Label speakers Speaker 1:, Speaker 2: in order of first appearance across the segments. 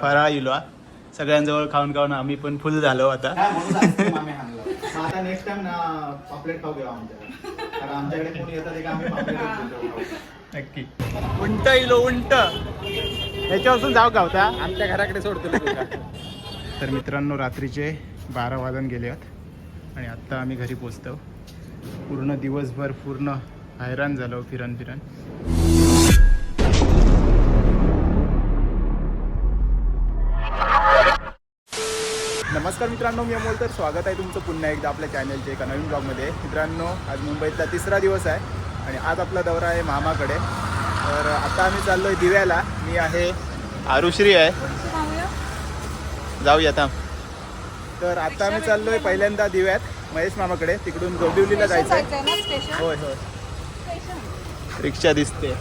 Speaker 1: फराळ इलो हा. सगळ्यांजवळ खाऊन खाऊन आम्ही पण फुल झालो आता.
Speaker 2: नेक्स्ट टाइम ना पापलेट खाऊ घेऊ आमच्याकडे. कारण आमच्याकडे कोणी येतं ते का आम्ही पापलेटच देतो.
Speaker 1: नक्की. उंट इलो उंट. ह्याच्यापासून जाऊ का होता
Speaker 2: आमच्या घराकडे सोडतो.
Speaker 1: तर मित्रांनो रात्रीचे बारा वाजून गेले आहेत. आणि आत्ता आम्ही घरी पोचतो. पूर्ण दिवसभर पूर्ण हैराण झालो फिरन फिरन नमस्कार मित्रांनो मी अमोल तर स्वागत आहे तुमचं पुन्हा एकदा आपल्या चॅनलच्या एका नवीन ब्लॉगमध्ये मित्रांनो आज मुंबईतला तिसरा दिवस आहे आणि आज आपला दौरा आहे मामाकडे. तर आता आम्ही चाललो आहे दिव्याला. मी आहे आरुश्री आहे. जाऊया थांब. तर आता आम्ही चाललोय पहिल्यांदा दिव्यात महेश मामाकडे. तिकडून डोंबिवलीला जायचं आहे होय होय. रिक्षा दिसते.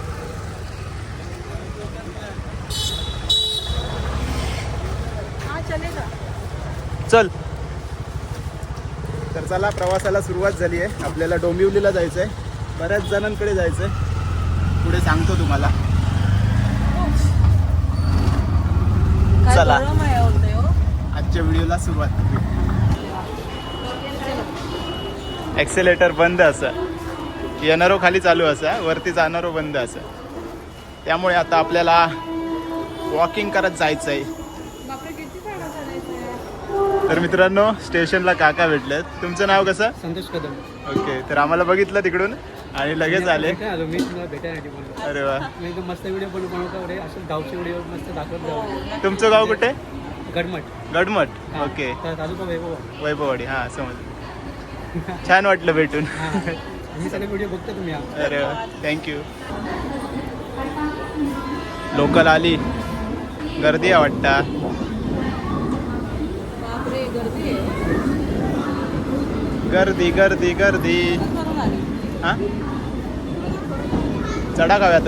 Speaker 1: चल. तर चला प्रवासाला सुरुवात झाली आहे. आपल्याला डोंबिवलीला जायचं आहे बऱ्याच जणांकडे जायचं आहे पुढे सांगतो तुम्हाला. चला. आजच्या व्हिडिओला सुरुवात. ॲक्सेलेटर बंद असं. येणारो खाली चालू असा. वरती जाणारो बंद असं. त्यामुळे आता आपल्याला वॉकिंग करत जायचं आहे तर मित्रांनो स्टेशनला काका भेटलेत. तुमचं नाव कसं?
Speaker 2: संतोष कदम.
Speaker 1: ओके तर आम्हाला बघितलं तिकडून आणि लगेच आले.
Speaker 2: मी तुम्हाला भेटायसाठी बोललो.
Speaker 1: अरे वा.
Speaker 2: मी एकदम मस्त व्हिडिओ बनवू बनवतो असं गावचे व्हिडिओ मस्त दाखवत जाऊ.
Speaker 1: तुमचं गाव कुठे?
Speaker 2: गडमट
Speaker 1: गडमट
Speaker 2: हा.
Speaker 1: ओके.
Speaker 2: तर तालुका वैभव
Speaker 1: वैभववाडी हां समज छान वाटलं भेटून.
Speaker 2: हा मी सगळे व्हिडिओ बघतो तुम्ही हा.
Speaker 1: अरे वा थँक्यू लोकल आली. गर्दी आहे वाटता. गर्दी गर्दी गर्दी. हा? चढा गाव्यात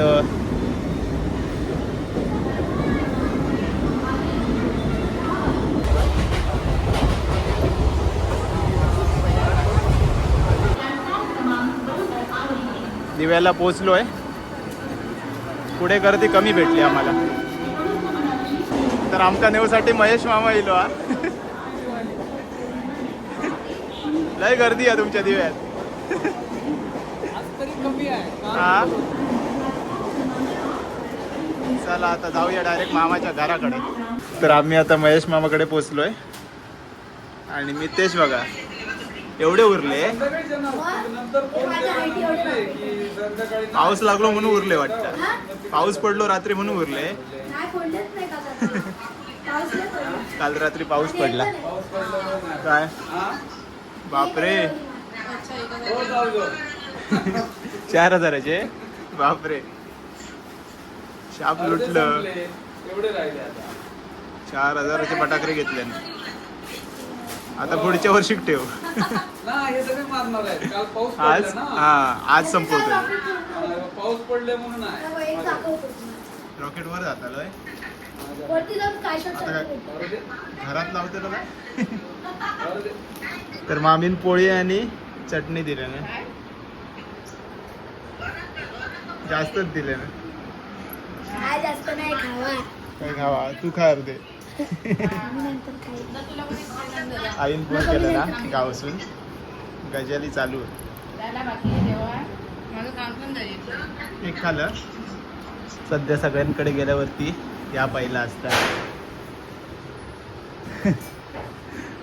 Speaker 1: दिव्याला पोचलोय. पुढे गर्दी कमी भेटली आम्हाला. तर आमच्या नेऊसाठी महेश मामा येलो हा. लय गर्दी आहे तुमच्या दिव्यात. हा? चला आता जाऊया डायरेक्ट मामाच्या घराकडे. तर आम्ही आता महेश मामाकडे पोचलोय. आणि मितेश बघा एवढे उरले. पाऊस लागलो म्हणून उरले वाटतं. पाऊस पडलो रात्री म्हणून उरले. काल रात्री पाऊस पडला. काय? बापरे. चार हजाराचे? बापरे. शाप लुटलं. चार हजाराचे फटाकडे घेतले आता पुढच्या वर्षी ठेव.
Speaker 3: हे सगळे मारणार आहेत. काल पाऊस
Speaker 1: आज
Speaker 3: पडला ना.
Speaker 1: हा आज संपवतो
Speaker 3: पाऊस पडले म्हणून आहे.
Speaker 1: रॉकेट वर जातालोय
Speaker 4: वरती जाऊन काय
Speaker 1: आता काय? घरात लावतो ना. तर मामीन पोळी आणि चटणी दिले ना. जास्तच दिले ना.
Speaker 4: काय जास्त नाही खावा.
Speaker 1: काय खावा? तू खा अर्धे.
Speaker 4: आम्ही नंतर खाऊ
Speaker 1: आईन फोन केलं ना गावासून. गजाली चालू आहे. एक खाल्लं सध्या सगळ्यांकडे गेल्यावरती या पहिला असतात.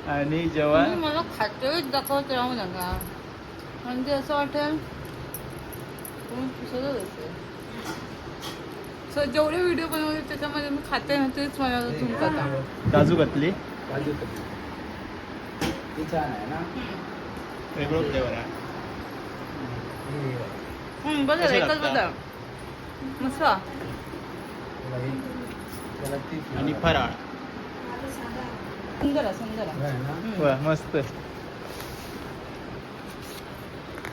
Speaker 1: आणि जेव्हा
Speaker 5: मला खातोय दाखवत राहू नका. म्हणजे असं वाटेल कोण पुसतच असेल. सो जेवढे व्हिडिओ बनवले त्याच्यामध्ये मी खाते ना तेच मला
Speaker 1: काजू घातली
Speaker 2: काजू कतली. हे छान आहे ना?
Speaker 1: वेगळं फ्लेवर आहे.
Speaker 2: हे
Speaker 5: हम्म, बदल
Speaker 1: कसे
Speaker 5: एकच? बदल मस्त.
Speaker 1: आणि फराळ.
Speaker 5: सुंदर सुंदर
Speaker 1: मस्त.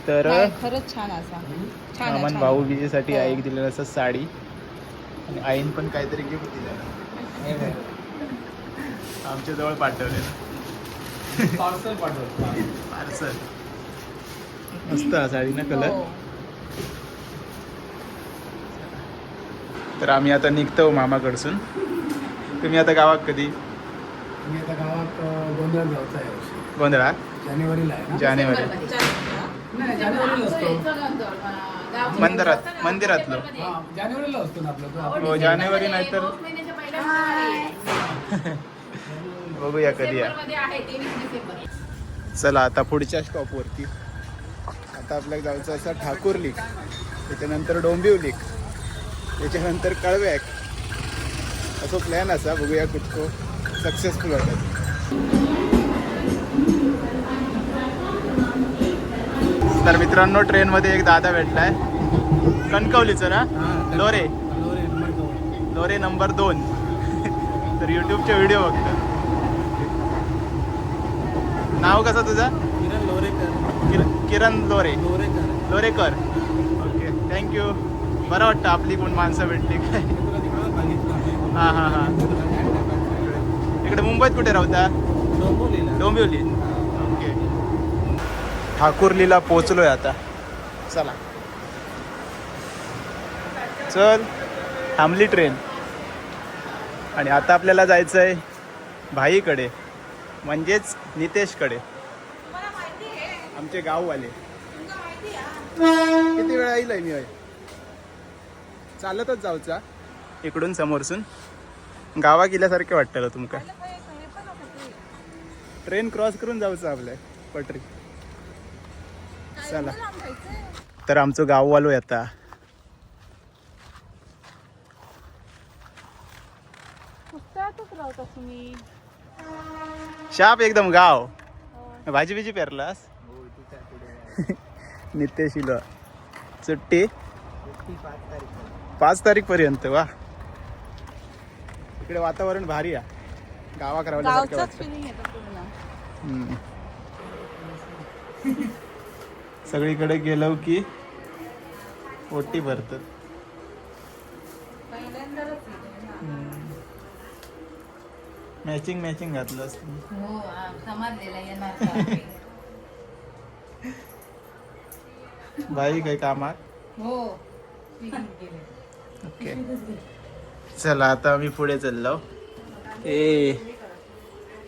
Speaker 1: तर
Speaker 5: खरंच छान असा. छान
Speaker 1: भाऊ
Speaker 5: आहे.
Speaker 1: बीजेसाठी
Speaker 5: हो.
Speaker 1: आईक दिलेलं असं साडी आणि आईन पण काहीतरी गिफ्ट दिलं. आमच्या जवळ पाठवलेलं.
Speaker 3: पार्सल पाठवतो
Speaker 1: पार्सल. मस्त साडी ना कलर तर आम्ही आता निघतो मामाकडसून. तुम्ही आता गावात कधी?
Speaker 3: मी आता गावात अं, गोंधळ जायचा आहे. यावर्षी.
Speaker 1: गोंधळा
Speaker 3: जानेवारीला आहे ना?
Speaker 1: जानेवारी.
Speaker 3: नाही जानेवारीला असतो.
Speaker 1: मंदिरात मंदिरातलो.
Speaker 3: हा जानेवारीला असतो ना आपला तो आपला-
Speaker 1: हो जानेवारी नाही तर बघूया कधी या चला आता पुढच्या स्टॉपवरती आता आपल्याला जायचं असं ठाकूर लीक त्याच्यानंतर डोंबिव लीक त्याच्यानंतर कळव्याक असं प्लॅन असा बघूया कुठको सक्सेसफुल वाटत तर मित्रांनो ट्रेनमध्ये एक दादा भेटलाय. कणकवलीचं ना? लोरे.
Speaker 3: लोरे नंबर दोन.
Speaker 1: लोरे नंबर दोन. तर युट्यूबचे व्हिडिओ बघतात नाव कसं तुझं?
Speaker 3: किरण लोरेकर.
Speaker 1: किर- किरण लोरे.
Speaker 3: लोरेकर.
Speaker 1: लोरेकर. ओके. थँक्यू बरं वाटतं आपली कोण माणसं भेटली काय? हां हां हां. इकडे मुंबईत कुठे राहता? डोंबिवली. ओके. ठाकूरलीला पोचलोय आता. चला. चल थांबली ट्रेन. आणि आता आपल्याला जायचं आहे भाईकडे म्हणजेच नितेशकडे. आमचे गाववाले. किती वेळा येईल मी होय? चालतच जाऊचा इकडून समोरसून. गावा गेल्यासारखे वाटतं तुमका. ट्रेन क्रॉस करून जाऊचं आपल्या पटरी. चला. तर आमचं गाववालो आता.
Speaker 6: तुम्ही?
Speaker 1: शाप एकदम गाव. भाजी बिजी पेरलास? नितेशिला सुट्टी? पाच तारीख पर्यंत वा. इकडे वातावरण भारी आहे. गावात हम्म. सगळीकडे गेलो की ओटी भरतात. मॅचिंग मॅचिंग घातलं असतं.
Speaker 6: हो
Speaker 1: बाई काही कामात?
Speaker 6: हो
Speaker 1: ओके. चला आता मी पुढे चाललो. ए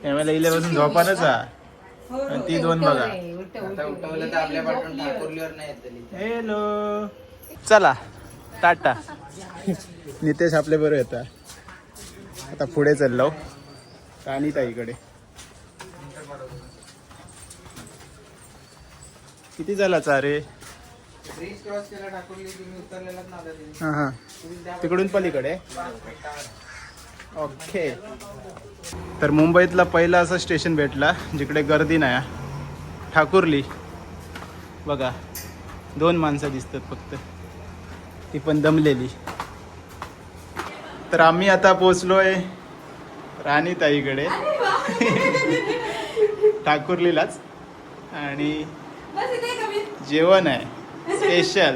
Speaker 1: एम एल बसून झोपानच हा आणि ती दोन बघा. हॅलो. चला टाटा. नितेश आपल्या बरोबर येतात आता पुढे चाललो. राणी ताईकडे. किती झाला हा हा. तिकडून पलीकडे? ओके. तर मुंबईतला पहिला असं स्टेशन भेटला जिकडे गर्दी नाही ठाकुर्ली बघा दोन माणसं दिसतात फक्त. ती पण दमलेली. तर आम्ही आता पोचलोय राणीताईकडे. ठाकुर्लीलाच आणि जेवण आहे. स्पेशल.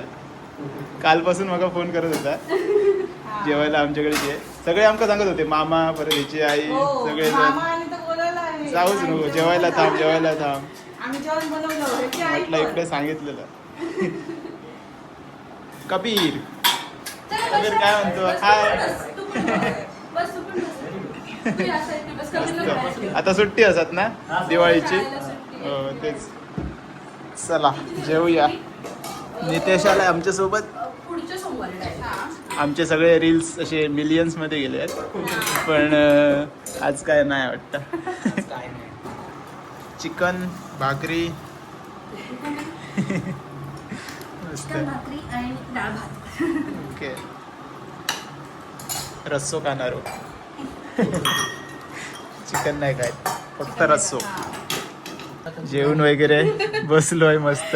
Speaker 1: कालपासून मला फोन करत होता. जेवायला आमच्याकडे ये सगळे आमका सांगत होते मामा परत हिची आई सगळे जण. जाऊच नको जेवायला थांब जेवायला थांब. म्हटलं इकडे सांगितलेलं. कबीर. कबीर काय म्हणतो? हाय. आता सुट्टी असत ना दिवाळीची? हो तेच. चला जेवूया. नितेश आलाय आमच्यासोबत आमचे सगळे रील्स असे मिलियन्समध्ये गेले आहेत. पण आज काय नाही वाटतं. चिकन भाकरी. ओके. रस्सो खाणारो चिकन नाही काय फक्त रस्सो. जेवण वगैरे. बसलोय मस्त.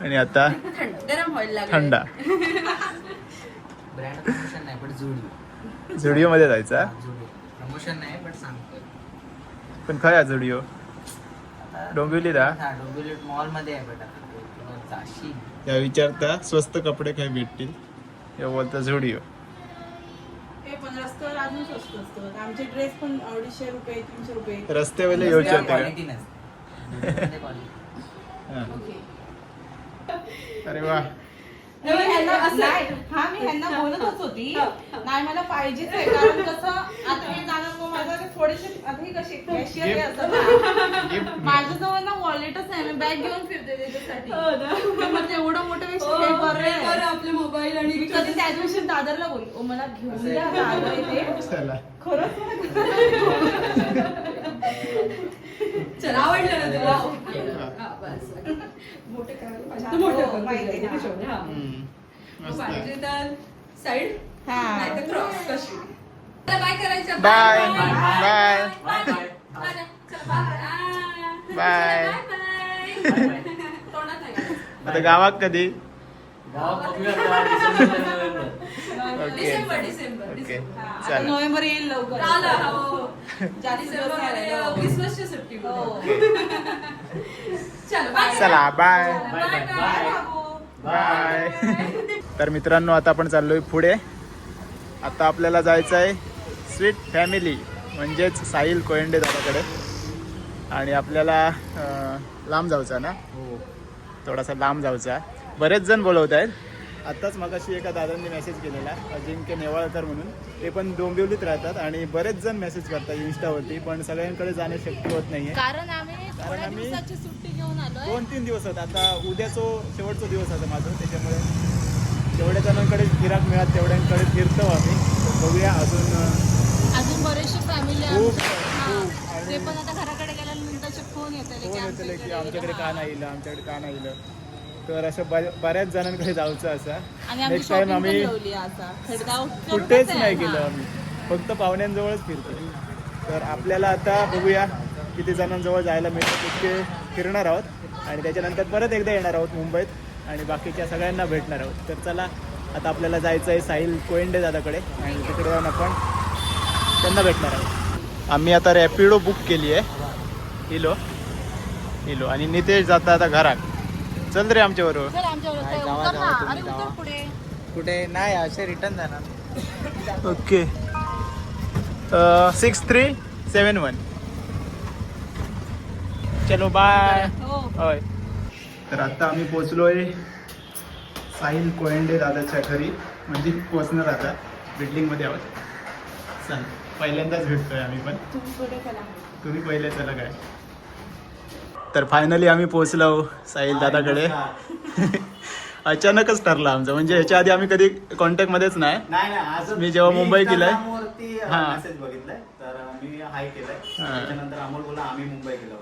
Speaker 1: आणि आता
Speaker 6: गरम व्हायला लागलं
Speaker 1: थंडा.
Speaker 2: ब्रँड प्रमोशन नाही पण जुडिओ
Speaker 1: झुडिओ मध्ये जायचा
Speaker 2: प्रमोशन नाही पण सांगतोय.
Speaker 1: पण खय झुडिओ डोंबिवली रा
Speaker 2: हा? डोंबिवली मॉलमध्ये आहे बेटा
Speaker 1: या विचारता स्वस्त कपडे काय भेटतील? या बोलता झुडिओ
Speaker 5: हे रस्त्यावर अजून स्वस्त असतं आमचे ड्रेस पण अडीचशे रुपये तीनशे रुपये.
Speaker 1: रस्त्यावेळे येऊ शकते
Speaker 2: क्वालिटी नसते क्वालिटी
Speaker 1: का हा. अरे वा.
Speaker 5: मी ह्यांना नाही, हा मी ह्यांना बोलतच होती. नाही मला पाहिजेच आहे कारण कसं आता हे जाणार मग माझं थोडेसे आता ही कशी कॅशियर हे असतं ना. माझ्याजवळ ना वॉलेटच नाही मी बॅग घेऊन फिरते त्याच्यासाठी. मी म्हणते एवढं मोठं पेक्षा हे बरं आहे.
Speaker 7: आपले मोबाईल आणि
Speaker 5: मी कधी त्या दिवशी दादरला बोल ओ मला घेऊन द्या दादर इथे. खरंच
Speaker 7: चल आवडलं ना तुला?
Speaker 1: हा.
Speaker 7: हा, बस मोठे करायला पाहिजे
Speaker 5: हो,
Speaker 7: तू मोठे कर,
Speaker 5: माहिती
Speaker 7: तुझे
Speaker 5: आहे,
Speaker 7: हिशोबाने, हा.
Speaker 1: हम्म.
Speaker 7: मग
Speaker 1: मस्त.
Speaker 7: पाहिजे तर साईड
Speaker 5: हा.
Speaker 7: नाही तर क्रॉस कशी बाय करायचं
Speaker 1: bye
Speaker 7: bye
Speaker 1: bye
Speaker 2: bye bye
Speaker 7: bye चला बाय
Speaker 1: बाय.
Speaker 7: बाय तोंडात नाही घालायचं.
Speaker 1: आता गावात कधी
Speaker 2: बघूया November
Speaker 1: okay.
Speaker 7: December December.
Speaker 1: Okay.
Speaker 7: December.
Speaker 5: आता
Speaker 1: चला
Speaker 5: नोव्हेंबर येईल लवकर.
Speaker 7: आलं, हो.
Speaker 5: दिवस.
Speaker 7: क्रिसमसची सुट्टी
Speaker 5: हो.
Speaker 7: चलो बाय
Speaker 1: चला bye
Speaker 2: bye bye bye
Speaker 1: bye तर मित्रांनो आता आपण चाललोय पुढे. आता आपल्याला जायचं आहे स्वीट फॅमिली म्हणजेच साहिल कोयंडे दादाकडे. आणि आपल्याला अं, लांब जायचा ना?
Speaker 2: हो.
Speaker 1: थोडासा लांब जायचा बरेच जण बोलवत आहेत आत्ताच मगाशी एका दादांनी मेसेज केलेला अजिंक्य नेवाळकर म्हणून. ते पण डोंबिवलीत राहतात आणि बरेच जण मेसेज करतात इन्स्टावरती पण सगळ्यांकडे जाणं शक्य होत नाहीये.
Speaker 6: कारण आम्ही
Speaker 1: कारण
Speaker 6: सुट्टी घेऊन आलोय.
Speaker 1: दोन तीन दिवस होत. आता उद्याचो शेवटचा दिवस होता माझं त्याच्यामुळे जेवढ्या जणांकडे फिराक मिळत तेवढ्यांकडे फिरतो आम्ही. बघूया अजून
Speaker 6: अजून बरेचसे फॅमिली
Speaker 1: खूप,
Speaker 6: ते पण आता घराकडे गेल्यानंतर फोन
Speaker 1: येतले की आमच्याकडे का नाही आमच्याकडे का नाही तर असं बऱ्या- बऱ्याच जणांकडे जायचं असं. नेक्स्ट टाइम आम्ही कुठेच नाही गेलो आम्ही. फक्त पाहुण्यांजवळच फिरतो. तर आपल्याला आता बघूया किती जणांजवळ जायला मिळतं. तितके फिरणार आहोत. आणि त्याच्यानंतर परत एकदा येणार आहोत मुंबईत. आणि बाकीच्या सगळ्यांना भेटणार आहोत. तर चला आता आपल्याला जायचं आहे साहिल कोयंडे दादाकडे. आणि तिकडे जाऊन आपण त्यांना भेटणार आहोत. आम्ही आता रॅपिडो बुक केली आहे. इलो इलो आणि नितेश जाता आता घरात. चल रे आमच्याबरोबर.
Speaker 6: चल आमच्यावर
Speaker 2: नाही,
Speaker 6: उतर
Speaker 2: जावा,
Speaker 6: ना.
Speaker 2: जावा, तुम्ही
Speaker 6: अरे उतर
Speaker 2: जावा.
Speaker 6: पुढे.
Speaker 2: कुठे? नाही असे रिटर्न जाणार.
Speaker 1: Okay. Six three seven one चलो बाय होय. तर आता आम्ही पोचलोय साहिल कोयंडे दादाच्या घरी. म्हणजे पोचणार आता. बिल्डिंगमध्ये आहोत. चल पहिल्यांदाच भेटतोय आम्ही पण. तुम्ही पहिले चला काय? तर फायनली आम्ही पोचलो साहिल दादाकडे. अचानकच ठरला आमचं. म्हणजे ह्याच्या आधी आम्ही कधी कॉन्टॅक्ट मध्येच नाही. मी जेव्हा मुंबई केलंय, हा. हा.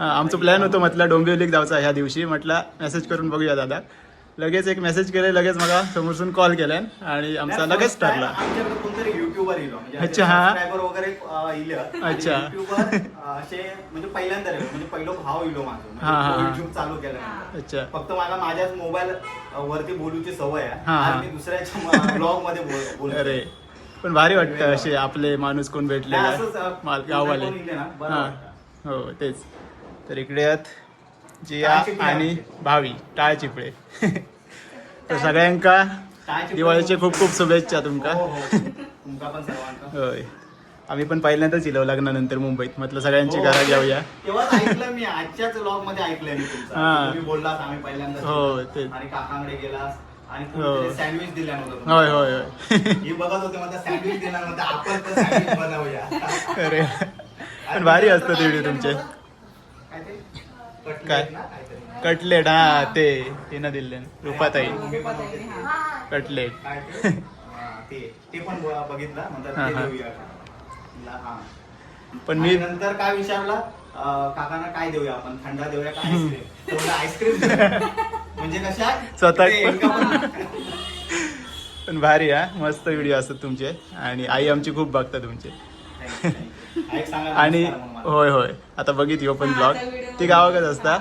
Speaker 1: हा, आमचं प्लॅन होतं म्हटलं डोंबिवलीक जायचा ह्या दिवशी. म्हटलं मेसेज करून बघूया दादा. लगेच एक मेसेज केले लगेच मला समोरसून कॉल केलाय आणि आमचा लगेच ठरला
Speaker 8: आमच्याकडे कोणतरी युट्यूबर म्हणजे
Speaker 1: अच्छा, हा.
Speaker 8: सबस्क्रायबर वगैरे अं, इलं
Speaker 1: अच्छा.
Speaker 8: असे म्हणजे पहिल्यांदा म्हणजे पहिलो भाव इलो माझं
Speaker 1: हा, हा, हा.
Speaker 8: युट्यूब चालू केलं
Speaker 1: अच्छा
Speaker 8: फक्त मला माझ्याच मोबाईल वरती बोलूची सवय आहे
Speaker 1: हा, हा.
Speaker 8: आज मी दुसऱ्याच्या ब्लॉगमध्ये बोल-.
Speaker 1: अरे पण भारी वाटतं असे आपले माणूस कोण भेटले
Speaker 8: नाही, असंच, अं,
Speaker 1: माल गाववाले
Speaker 8: कोण इले ना, बरं
Speaker 1: हा
Speaker 8: वाटतं.
Speaker 1: हो तेच तर इकडे आहेत जिया
Speaker 8: टाळ चिपळे
Speaker 1: आणि. भावी टाळ चिपळे तर सगळ्यांका दिवाळीचे खूप खूप शुभेच्छा तुमका
Speaker 8: हो, हो. तुमका पण सर्वांका
Speaker 1: होय आम्ही पण पहिल्यांदाच इलो लग्नानंतर मुंबईत म्हटलं सगळ्यांची
Speaker 8: हो.
Speaker 1: घरा घेऊया
Speaker 8: तेव्हाच ऐकलं मी आजच्याच मध्ये मी तुमचं
Speaker 1: हा.
Speaker 8: तुम्ही बोललात आम्ही पहिल्यांदा
Speaker 1: हो, तेच.
Speaker 8: आणि काकांकडे गेलास आणि
Speaker 1: हो.
Speaker 8: सँडविच नव्हतं
Speaker 1: होय होय होय
Speaker 8: ही बघत होते मला सँडविच देणार नव्हतं आपण तर सँडविच बनवूया
Speaker 1: अरे पण भारी असतं ते व्हिडिओ तुमचे
Speaker 8: काय ते? कटलेट
Speaker 1: काय?
Speaker 8: ना काहीतरी.
Speaker 1: कटलेट हा ते तिनं दिले रुपाताई. कटलेट
Speaker 8: ते? हा, ते ते पण बघितलं
Speaker 1: हा, हा.
Speaker 8: हा.
Speaker 1: पण मी
Speaker 8: नंतर काय विचारला? काकांना काय देऊया आपण? थंडा देऊया का आईस्क्रीम म्हणजे कशा?
Speaker 1: स्वतः-
Speaker 8: पण-
Speaker 1: भारी हा. मस्त व्हिडिओ असतात तुमचे. आणि आई आमची खूप बघतात तुमचे. आणि. होय होय. आता बघित हो पण ब्लॉग ती गावाकडे असता.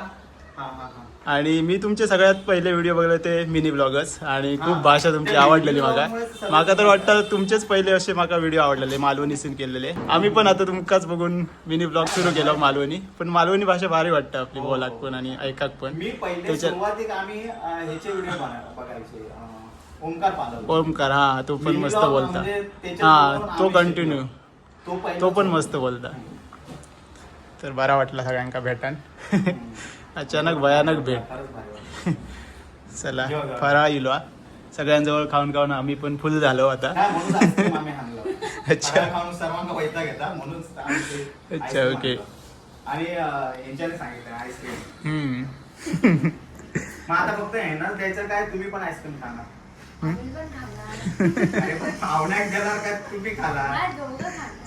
Speaker 8: हा, हा, हा.
Speaker 1: आणि मी तुमचे सगळ्यात पहिले व्हिडिओ बघले ते मिनी ब्लॉगर्स आणि खूप. भाषा तुमची आवडलेली माका माका तर वाटतं तुमचेच पहिले असे माका व्हिडिओ आवडलेले मालवणी सीन केलेले. आम्ही पण आता तुमकाच बघून मिनी ब्लॉग सुरू केला मालवणी. पण मालवणी भाषा भारी वाटतं आपली
Speaker 8: हो,
Speaker 1: बोलाक
Speaker 8: हो.
Speaker 1: पण आणि ऐकाक पण. त्याच्यात-
Speaker 8: ओमकार
Speaker 1: हा तो पण
Speaker 8: Mini
Speaker 1: मस्त बोलता.
Speaker 8: म्हणजे
Speaker 1: हा तो कंटिन्यू
Speaker 8: तो
Speaker 1: पण मस्त बोलता. तर बरा वाटला सगळ्यांका भेटान. अचानक भयानक भेट. चला. फराळ इलो. सगळ्यांजवळ खाऊन खाऊन आम्ही पण फुल झालो आता अच्छा. अच्छा, ओके.
Speaker 8: आणि अं, यांच्याने सांगितलं आईस्क्रीम
Speaker 1: हम्म.
Speaker 8: मग आता फक्त येणार द्यायचं काय तुम्ही पण आईस्क्रीम खाणार अरे पण पाहुण्यात देणार काय तुम्ही खाला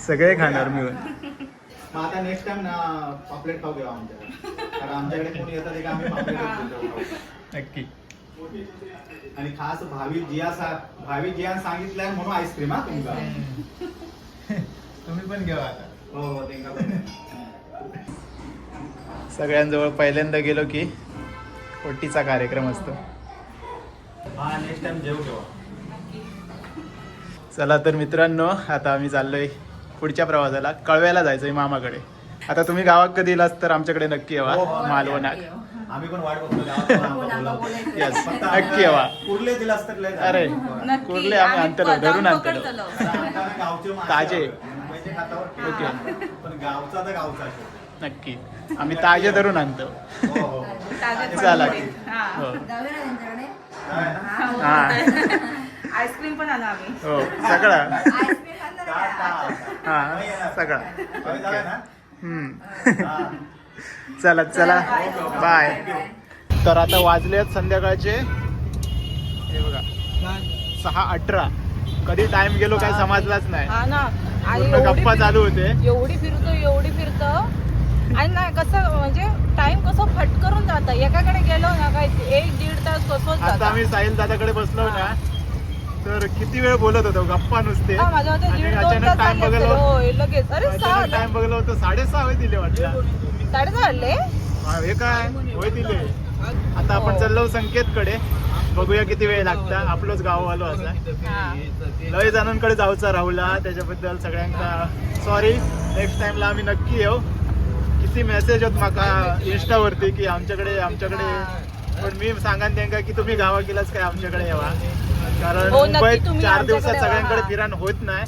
Speaker 1: सगळे खाणार मिळून
Speaker 8: मग आता नेक्स्ट टाइम ना पापलेट खाऊ घेऊ आमच्याकडे. कारण आमच्याकडे कोणी येतं ते का आम्ही खाऊ.
Speaker 1: नक्की.
Speaker 8: आणि खास भावी जिया सा भावी जिया सांगितलंय म्हणून आईस्क्रीम हा तुमचा.
Speaker 1: तुम्ही पण घेवा आता.
Speaker 8: हो हो ते का
Speaker 1: सगळ्यांजवळ पहिल्यांदा गेलो की ओटीचा कार्यक्रम असतो.
Speaker 8: हा नेक्स्ट टाइम जेव घेऊ
Speaker 1: चला तर मित्रांनो आता आम्ही चाललोय पुढच्या प्रवासाला कळव्याला जायचंय मामाकडे. आता तुम्ही गावात कधी येलात तर आमच्याकडे नक्की यावा.
Speaker 8: हो, हो,
Speaker 1: मालवणात.
Speaker 8: आम्ही पण वाट बघतो
Speaker 1: नक्की यावा.
Speaker 8: कुर्ले दिला.
Speaker 1: अरे
Speaker 5: नक्की.
Speaker 1: कुर्ले आम्ही आणतलो धरून आणतलो.
Speaker 8: मासे
Speaker 1: ताजे. ओके.
Speaker 8: पण गावचा तर गावचा.
Speaker 1: नक्की. आम्ही ताजे धरून आणतो.
Speaker 8: हो
Speaker 5: ताजे
Speaker 1: चला.
Speaker 5: हा.
Speaker 1: हो?
Speaker 5: हा, हो.
Speaker 1: हा.
Speaker 5: आईस्क्रीम पण आणा आम्ही.
Speaker 1: हो सगळं. हा. सगळं. चला चला. बाय तर आता वाजलेत संध्याकाळचे. हे बघा. सहा अठरा. कधी टाइम गेलो काय समजलाच नाही.
Speaker 5: हा
Speaker 1: गप्पा
Speaker 5: फिर-
Speaker 1: चालू होते.
Speaker 5: एवढी फिरतो एवढी फिरतो. आणि ना कसं म्हणजे टाइम कसं फटकरून जातं. एकाकडे गेलो ना काय एक दीड तास कसं
Speaker 1: आता आम्ही साहिल दादाकडे बसलो ना तर किती वेळ बोलत होतो? गप्पा नुसते. अचानक टाइम अचानक टाइम बघलो होतं. साडेसहा वेळ दिले वाटलं
Speaker 5: साडेसहा
Speaker 1: हा, काय? होय दिले. आता आपण. चाललो संकेतकडे. बघूया किती वेळ लागता. आपलंच गाव आलो असा. लय जणांकडे जाऊचा राहुला. त्याच्याबद्दल सगळ्यांका सॉरी नेक्स्ट टाइमला आम्ही नक्की येऊ. किती मेसेज होत माका इंस्टावरती की आमच्याकडे आमच्याकडे पण मी सांगान त्यांका की तुम्ही गावा गेलाच काय आमच्याकडे यावा. कारण
Speaker 5: हो, नक्की
Speaker 1: मुंबईत
Speaker 5: तुम्ही
Speaker 1: चार दिवसात सगळ्यांकडे
Speaker 5: हा.
Speaker 1: फिराण होत नाही.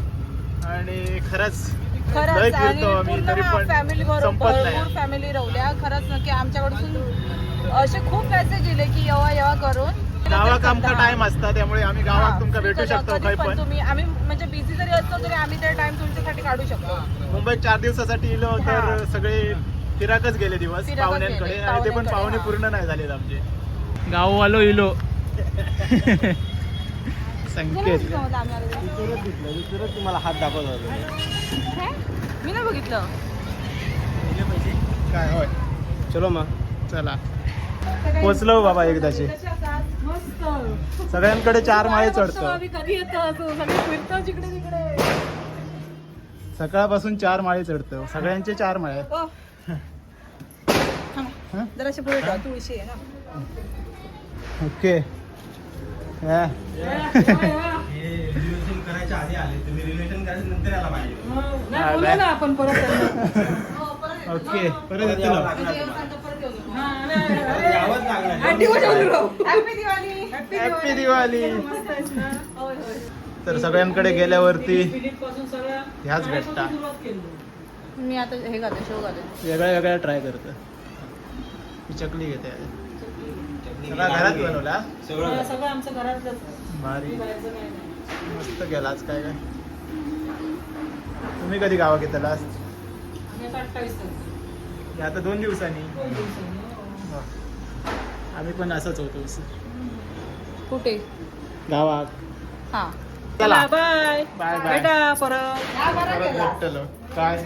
Speaker 1: आणि खरंच लय
Speaker 5: खरंच आणि
Speaker 1: फिरतो आम्ही
Speaker 5: पूर्ण
Speaker 1: तरी पण
Speaker 5: फॅमिली
Speaker 1: संपत
Speaker 5: भरपूर
Speaker 1: नाही
Speaker 5: फॅमिली रवल्या. खरंच नक्की आमच्याकडून असे खूप मेसेज की येवा येवा करून.
Speaker 1: गावाक आमका टाइम असता त्यामुळे आम्ही गावात तुमका भेटू शकतो काही
Speaker 5: पण
Speaker 1: पण.
Speaker 5: तुम्ही आम्ही म्हणजे बिझी जरी असलो तरी आम्ही ते टाइम तुमच्यासाठी काढू शकतो.
Speaker 1: मुंबईत चार दिवसासाठी इलो तर
Speaker 5: हा.
Speaker 1: सगळे फिराकच गेले दिवस
Speaker 5: फिराकच
Speaker 1: पाहुण्यांकडे. आणि ते पण पाहुणे
Speaker 5: हा.
Speaker 1: पूर्ण नाही झालेत आमचे. गाव आलो इलो. संकेत.
Speaker 8: तुम्हाला हात दाखवत होतो?
Speaker 5: मी नाही बघितलं.
Speaker 1: काय होय?
Speaker 8: चलो मग.
Speaker 1: चला. पोचलो बाबा एकदाचे.
Speaker 5: मस्त.
Speaker 1: सगळ्यांकडे चार माळे चढतो.
Speaker 5: आम्ही कधी येतो असं? सगळे फिरतो जिकडे तिकडे.
Speaker 1: सकाळपासून चार माळे चढतो. सगळ्यांचे चार माळे. हं?
Speaker 5: पुढे ठेवा, तुळशी आहे ना.
Speaker 1: ओके. हा.
Speaker 8: रिलेशन करायच्या आधी आले. तुम्ही रिलेशन करायच्या नंतर यायला पाहिजे.
Speaker 1: आलाय.
Speaker 5: हो, आपण परत
Speaker 1: ओके परत येतो
Speaker 5: हॅपी दिवाळी
Speaker 1: हॅपी दिवाळी तर सगळ्यांकडे गेल्यावरती ह्याच भेटता.
Speaker 5: मी आता हे घालते शेव घालते.
Speaker 1: वेगळ्या वेगळ्या ट्राय करतो. ही चकली घेते सगळा घरात बनवला
Speaker 8: सगळं
Speaker 5: सगळं आमचं घरातलंच
Speaker 1: भारी. मस्त गेला आज काय काय? तुम्ही कधी गावा घेतला आता दोन दिवसांनी? वा. आम्ही पण असंच होतो
Speaker 5: कुठे?
Speaker 1: गावात.
Speaker 5: हा.
Speaker 1: चला.
Speaker 5: बाय
Speaker 1: बाय बाय
Speaker 5: बेटा परत.
Speaker 1: परत भेटलो काय?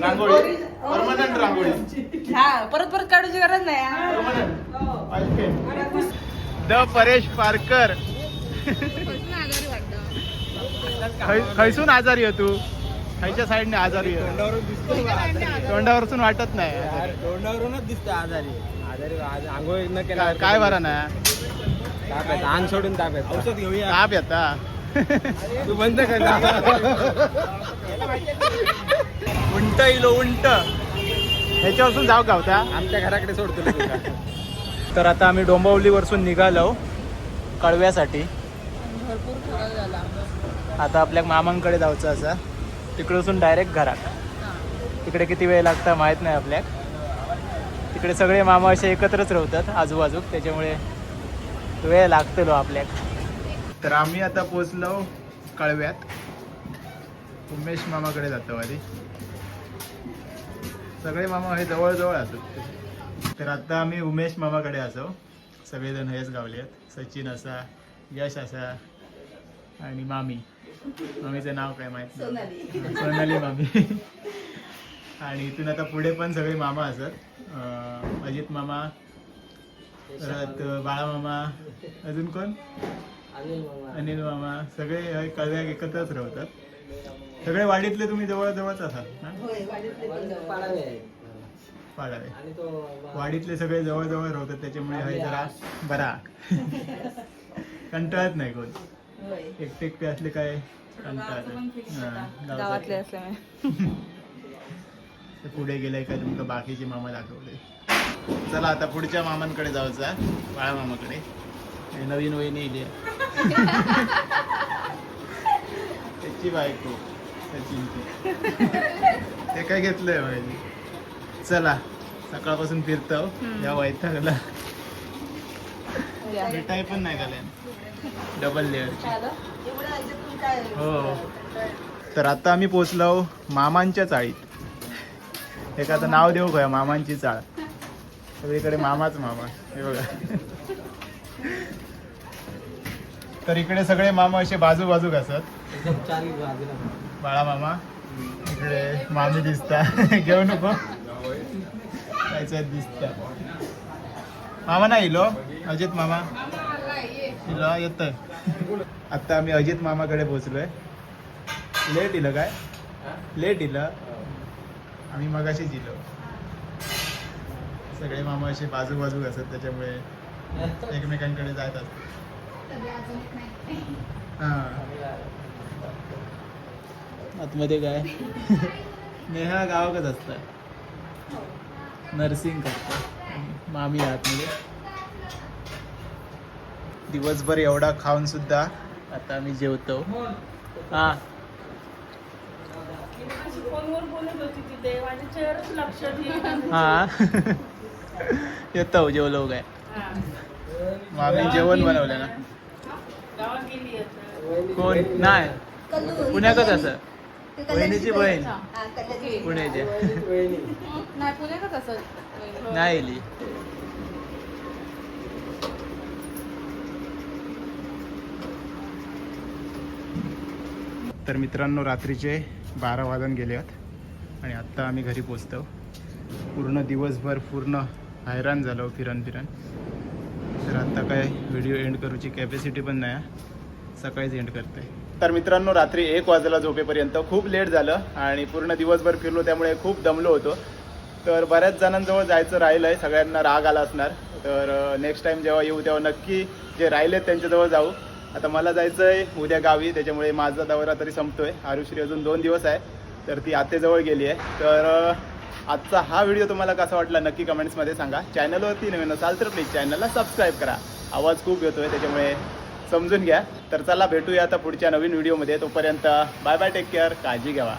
Speaker 1: रांगोळी. परमनंट रांगोळी.
Speaker 5: हा परत परत काढूची गरज नाही हा.
Speaker 1: परमनंट. द परेश पारकर. खै- खैसून आजारी आहे तू. खायच्या साईडने आजारी आहे. तोंडावरसून वाटत नाही.
Speaker 4: तोंडावरूनच दिसतं आजारी. आजारी आज- आंघोळ न केला
Speaker 1: काय- काय बरं ना?
Speaker 4: ताप येतं. अंग सोडून ताप येतं. औषध घेऊया.
Speaker 1: ताप येता.
Speaker 4: तू बंद कर
Speaker 1: उंट इलो उंट. ह्याच्यापासून जाऊ का होता?
Speaker 4: आमच्या घराकडे सोडतो
Speaker 1: तर आता आम्ही डोंबावलीवरसून निघालो कळव्यासाठी.
Speaker 5: भरपूर खराब झाला
Speaker 1: आता आपल्या मामांकडे जायचं असं. तिकडसून डायरेक्ट घरात. तिकडे किती वेळ लागता माहीत नाही आपल्याक. तिकडे सगळे मामा असे एकत्रच राहतात आजूबाजूक. त्याच्यामुळे वेळ लागतलो आपल्याक. तर आम्ही आता पोचलो कळव्यात. उमेश मामाकडे जातो आधी. सगळे मामा हे जवळजवळ असत तर आता आम्ही उमेश मामाकडे असो. सगळेजण हेच गावले आहेत. सचिन असा यश असा आणि मामी. मामीचं नाव काय माहीत नाही. सोनाली. मामी. आणि इथून आता पुढे पण सगळे मामा असत अजित मामा परत बाळा मामा. अजून कोण?
Speaker 4: अनिल मामा.
Speaker 1: सगळे हे कळव्या एकत्रच राहतात. सगळे वाडीतले तुम्ही जवळ जवळच असाल
Speaker 4: पाडावे.
Speaker 1: वाडीतले सगळे जवळ जवळ राहतात त्याच्यामुळे हे जरा बरा कंटाळत नाही कोण. एकटे एकटे असले काय कंटाळत पुढे गेले काय तुमचं बाकीचे मामा दाखवले. चला आता पुढच्या मामांकडे जायचं बाळा मामाकडे. हे नवीन वहिनी इली त्याची बायको सचिनची ते काय घेतलंय वहिनी? चला सकाळपासून फिरतो. या वैतागला. मिठाई पण नाही घाले डबल लेअर हो. तर आता आम्ही पोचलो मामांच्या चाळीत. एक आता नाव देऊ काय मामांची चाळ? सगळीकडे मामाच मामा. हे बघा. तर इकडे सगळे मामा असे बाजू बाजू असत बाळा मामा इकडे मामी दिसता. घेऊ नको. त्याच्यात दिसता. मामा नाही इलो? अजित मामा? इलो येत आता आम्ही अजित मामाकडे पोचलोय लेट इलं काय? लेट इलं. आम्ही मगाशीच इलो. सगळे मामा असे बाजू बाजू असत त्याच्यामुळे एकमेकांकडे जात असतात. हां. आतमध्ये काय? नेहा गावाकच असतात नर्सिंग करतात मामी आतमध्ये. दिवसभर एवढा खाऊन सुद्धा आता आम्ही जेवतो. हा. हा. येतो जेवलो काय मामी जेवण बनवलं ना. कोण? नाही. पुण्याकच असं. बहिणीची बहीण. पुण्याची.
Speaker 5: नाही पुण्यातच
Speaker 1: तर मित्रांनो रात्रीचे बारा वाजून गेले आहेत आणि आत्ता आम्ही घरी पोचतो. पूर्ण दिवसभर पूर्ण हैराण झालो फिरन फिरन तर आता काय व्हिडिओ एंड करूची कॅपॅसिटी पण नाही आहे. सकाळीच एंड करते तर मित्रांनो रात्री एक वाजला झोपेपर्यंत खूप लेट झालं आणि पूर्ण दिवसभर फिरलो त्यामुळे खूप दमलो होतो. तर बऱ्याच जणांजवळ जायचं राहिलं आहे सगळ्यांना राग आला असणार. तर नेक्स्ट टाईम जेव्हा येऊ तेव्हा नक्की जे राहिले त्यांच्याजवळ जाऊ. आता मला जायचं आहे उद्या गावी त्याच्यामुळे माझा दौरा तरी संपतोय. आरुश्री अजून दोन दिवस आहे तर ती आतेजवळ गेली आहे. तर आजचा हा व्हिडिओ तुम्हाला कसा वाटला नक्की कमेंट्समध्ये सांगा. चॅनलवरती नवीन असाल तर प्लीज चॅनलला सबस्क्राईब करा. आवाज खूप येतोय त्याच्यामुळे समजून घ्या. तर चला भेटूया आता पुढच्या नवीन व्हिडिओमध्ये. तोपर्यंत बाय बाय टेक केअर काळजी घ्यावा.